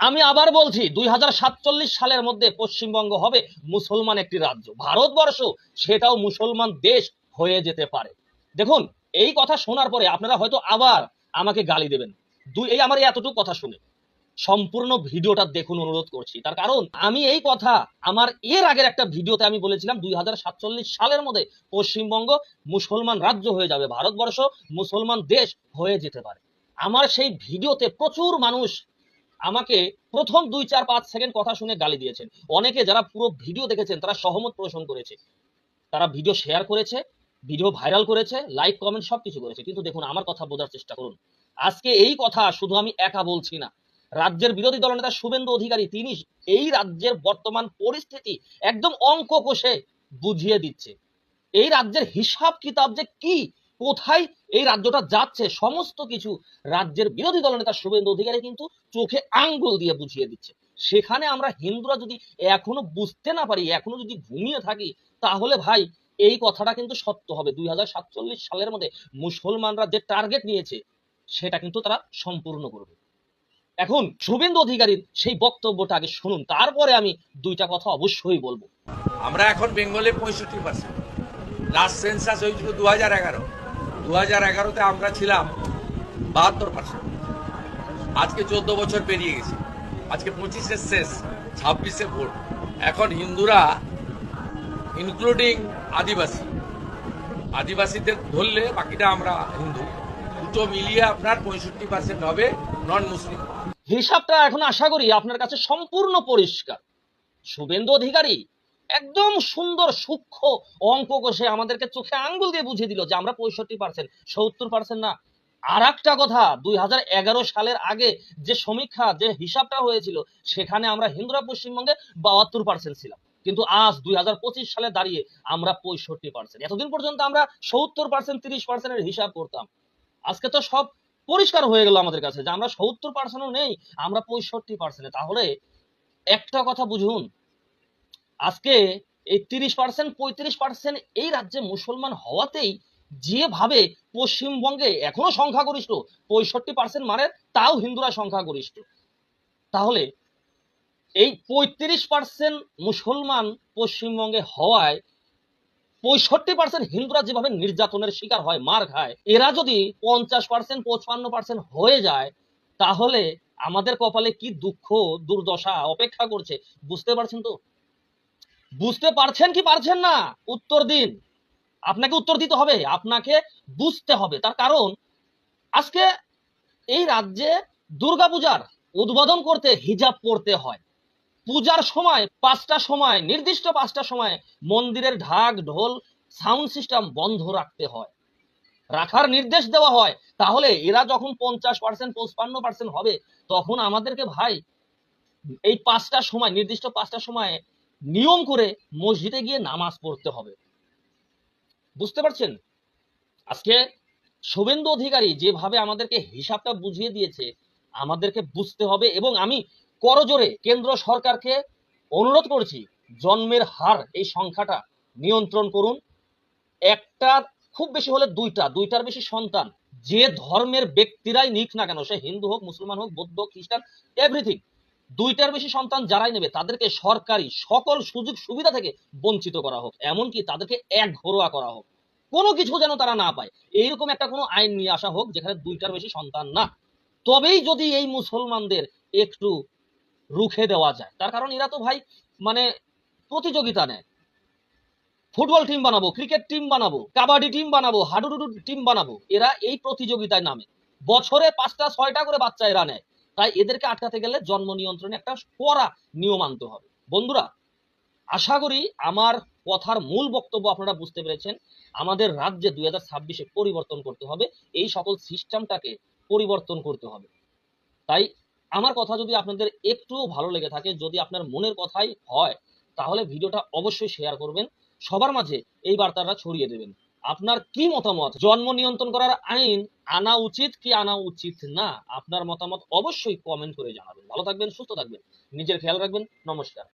আমি আবার বলছি, দুই হাজার সাতচল্লিশ সালের মধ্যে পশ্চিমবঙ্গ হবে মুসলমান একটি রাজ্য। ভারতবর্ষ সেটাও মুসলমান দেশ হয়ে যেতে পারে। দেখুন, এই কথা শোনার পরে আপনারা হয়তো আবার আমাকে গালি দেবেন। দুই এই আমার এতটুকু কথা শুনে সম্পূর্ণ ভিডিওটা দেখুন, অনুরোধ করছি। তার কারণ, আমি এই কথা আমার এর আগের একটা ভিডিওতে আমি বলেছিলাম, দুই হাজার সাতচল্লিশ সালের মধ্যে পশ্চিমবঙ্গ মুসলমান রাজ্য হয়ে যাবে, ভারতবর্ষ মুসলমান দেশ হয়ে যেতে পারে। আমার সেই ভিডিওতে প্রচুর মানুষ আমাকে প্রথম দুই, চার, পাঁচ সেকেন্ড কথা শুনে গালি দিয়েছেন। অনেকে যারা পুরো ভিডিও দেখেছেন, তারা সহমত পোষণ করেছে। তারা ভিডিও শেয়ার করেছে ভিডিও ভাইরাল করেছে লাইক কমেন্ট সবকিছু করেছে। কিন্তু দেখুন, আমার কথা বোঝার চেষ্টা করুন। আজকে এই কথা শুধু আমি একা বলছি না। রাজ্যের বিরোধী দলনেতা শুভেন্দু অধিকারী, তিনি এই রাজ্যের বর্তমান পরিস্থিতি একদম অঙ্ক কষে বুঝিয়ে দিচ্ছে। এই রাজ্যের হিসাব কিতাব যে কি, কোথায় এই রাজ্যটা যাচ্ছে, সমস্ত কিছু রাজ্যের বিরোধী দলনেতা শুভেন্দু অধিকারী কিন্তু চোখে আঙ্গুল দিয়ে বুঝিয়ে দিচ্ছে। সেখানে আমরা হিন্দুরা যদি এখনও বুঝতে না পারি, এখনও যদি ঘুমিয়ে থাকি, তাহলে ভাই এই কথাটা কিন্তু সত্য হবে। দুই হাজার সাতচল্লিশ সালের মধ্যে মুসলমানরা যে টার্গেট নিয়েছে, সেটা কিন্তু তারা সম্পূর্ণ করবে। এখন শুভেন্দু অধিকারীর সেই বক্তব্যটা আগে শুনুন, তারপরে আমি দুইটা কথা অবশ্যই বলব। আমরা এখন বেঙ্গলে পঁয়ষট্টি পার্সেন্ট লাস্ট সেন্সাস হয়েছিল দু হাজার এগারো। দু হাজার এগারোতে আমরা ছিলাম বাহাত্তর পার্সেন্ট আজকে চোদ্দ বছর পেরিয়ে গেছে। আজকে পঁচিশের শেষ, ছাব্বিশে ভোট। এখন হিন্দুরা ইনক্লুডিং আদিবাসী। আদিবাসীদের ধরলে বাকিটা আমরা হিন্দু। দুটো মিলিয়ে আপনার পঁয়ষট্টি পার্সেন্ট হবে নন মুসলিম হিসাবটা এখন আশা করি আপনার কাছে সম্পূর্ণ পরিষ্কার। শুভেন্দু অধিকারী একদম সুন্দর সূক্ষ্ম অঙ্ক কষে আমাদেরকে চোখে আঙ্গুল দিয়ে বুঝিয়ে দিল যে আমরা পঁয়ষট্টি পার্সেন্ট সত্তর পার্সেন্ট না। আর একটা কথা, দুই হাজার এগারো সালের আগে যে সমীক্ষা, যে হিসাবটা হয়েছিল, সেখানে আমরা হিন্দুরা পশ্চিমবঙ্গে বাহাত্তর পার্সেন্ট ছিলাম। কিন্তু আজ দুই হাজার পঁচিশ সালে দাঁড়িয়ে আমরা পঁয়ষট্টি পার্সেন্ট এতদিন পর্যন্ত আমরা সত্তর পার্সেন্ট তিরিশ পার্সেন্টের হিসাব করতাম। আজকে তো সব পরিষ্কার হয়ে গেল আমাদের কাছে যে আমরা সত্তর পার্সেন্টও নেই, আমরা পঁয়ষট্টি পার্সেন্টে তাহলে একটা কথা বুঝুন আজকে এই তিরিশ পার্সেন্ট পঁয়ত্রিশ পার্সেন্ট এই রাজ্যে মুসলমান হওয়াতেই যেভাবে পশ্চিমবঙ্গে এখনও সংখ্যাগরিষ্ঠ, পঁয়ষট্টি পার্সেন্ট মানে তাও হিন্দুরা সংখ্যাগরিষ্ঠ। তাহলে এই পঁয়ত্রিশ পার্সেন্ট মুসলমান পশ্চিমবঙ্গে হওয়ায় পঁয়ষট্টি পার্সেন্ট হিন্দুরা যেভাবে নির্যাতনের শিকার হয়, মার খায়, এরা যদি পঞ্চাশ পার্সেন্ট পঁচপান্ন পার্সেন্ট হয়ে যায়, তাহলে আমাদের কপালে কি দুঃখ, দুর্দশা অপেক্ষা করছে? বুঝতে পারছেন তো? বুঝতে পারছেন কি পারছেন না? উত্তর দিন। আপনাকে উত্তর দিতে হবে, আপনাকে বুঝতে হবে। তার কারণ, আজকে এই রাজ্যে দুর্গাপূজার উদ্বোধন করতে হিজাব পড়তে হয়। পূজার সময় পাঁচটা সময়, নির্দিষ্ট পাঁচটা সময় মন্দিরের ঢাক, ঢোল, সাউন্ড সিস্টেম বন্ধ রাখতে হয়। রাখার নির্দেশ দেওয়া হয়। তাহলে এরা যখন পঞ্চাশ পার্সেন্ট পঁচপান্ন পার্সেন্ট হবে, তখন আমাদেরকে ভাই, এই পাঁচটা সময়, নির্দিষ্ট পাঁচটা সময় নিয়ম করে মসজিদে গিয়ে নামাজ পড়তে হবে। বুঝতে পারছেন? আজকে শুভেন্দু অধিকারী যেভাবে আমাদেরকে হিসাবটা বুঝিয়ে দিয়েছে, আমাদেরকে বুঝতে হবে এবং আমি করজোরে কেন্দ্র সরকারকে অনুরোধ করছি, জন্মের হার এই সংখ্যাটা নিয়ন্ত্রণ করুন। একটা খুব বেশি হলে দুইটা, দুইটার বেশি সন্তান। যে ধর্মের ব্যক্তিরাই নিক না কেন, সে হিন্দু হোক, মুসলমান হোক, বৌদ্ধ খ্রিস্টান এভরিথিং দুইটার বেশি সন্তান যারাই নেবে, তাদেরকে সরকারি সকল সুযোগ সুবিধা থেকে বঞ্চিত করা হোক, এমনকি তাদেরকে এক ঘরোয়া করা হোক। কোনো কিছু যেন তারা না পায়। এইরকম একটা কোনো আইন নিয়ে আসা হোক, যেখানে দুইটার বেশি সন্তান না। তবেই যদি এই মুসলমানদের একটু রুখে দেওয়া যায়, তার কারণ এরা তো ভাই মানে প্রতিযোগিতা নেয়। ফুটবল টিম বানাবো ক্রিকেট টিম বানাবো, কাবাডি টিম বানাবো, হাডুডুডু টিম বানাবো, এরা এই প্রতিযোগিতায় নামে। বছরে পাঁচটা, ছয়টা করে বাচ্চা এরা নেয়। তাই এদেরকে আটকাতে গেলে জন্ম নিয়ন্ত্রণে একটা কড়া নিয়ম আনতে হবে। বন্ধুরা, আশা করি আমার কথার মূল বক্তব্য আপনারা বুঝতে পেরেছেন। আমাদের রাজ্যে দুই হাজার ছাব্বিশে পরিবর্তন করতে হবে। এই সকল সিস্টেমটাকে পরিবর্তন করতে হবে। তাই আমার কথা যদি আপনাদের একটুও ভালো লেগে থাকে, যদি আপনার মনের কথাই হয়, তাহলে ভিডিওটা অবশ্যই শেয়ার করবেন। সবার মাঝে এই বার্তাটা ছড়িয়ে দেবেন। আপনার কি মতামত? জন্ম নিয়ন্ত্রণ করার আইন আনা উচিত কি আনা উচিত না? আপনার মতামত অবশ্যই কমেন্ট করে জানাবেন। ভালো থাকবেন, সুস্থ থাকবেন। নিজের খেয়াল রাখবেন। নমস্কার।